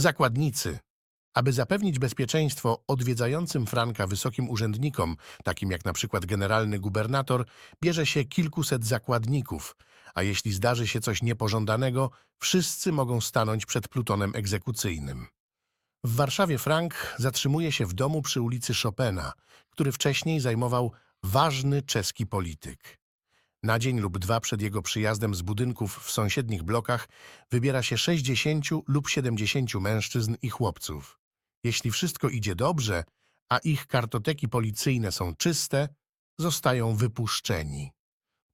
Zakładnicy. Aby zapewnić bezpieczeństwo odwiedzającym Franka wysokim urzędnikom, takim jak na przykład generalny gubernator, bierze się kilkuset zakładników, a jeśli zdarzy się coś niepożądanego, wszyscy mogą stanąć przed plutonem egzekucyjnym. W Warszawie Frank zatrzymuje się w domu przy ulicy Chopina, który wcześniej zajmował ważny czeski polityk. Na dzień lub dwa przed jego przyjazdem z budynków w sąsiednich blokach wybiera się 60 lub 70 mężczyzn i chłopców. Jeśli wszystko idzie dobrze, a ich kartoteki policyjne są czyste, zostają wypuszczeni.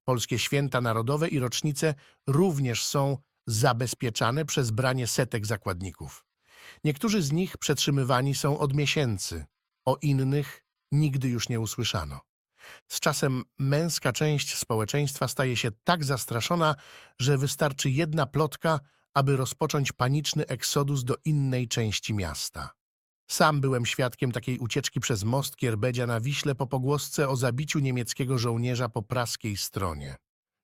Polskie święta narodowe i rocznice również są zabezpieczane przez branie setek zakładników. Niektórzy z nich przetrzymywani są od miesięcy, o innych nigdy już nie usłyszano. Z czasem męska część społeczeństwa staje się tak zastraszona, że wystarczy jedna plotka, aby rozpocząć paniczny eksodus do innej części miasta. Sam byłem świadkiem takiej ucieczki przez most Kierbedzia na Wiśle po pogłosce o zabiciu niemieckiego żołnierza po praskiej stronie.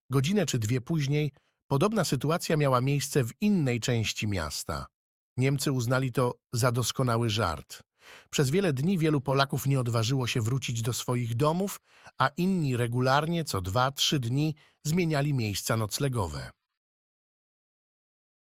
Godzinę czy dwie później podobna sytuacja miała miejsce w innej części miasta. Niemcy uznali to za doskonały żart. Przez wiele dni wielu Polaków nie odważyło się wrócić do swoich domów, a inni regularnie co dwa, trzy dni zmieniali miejsca noclegowe.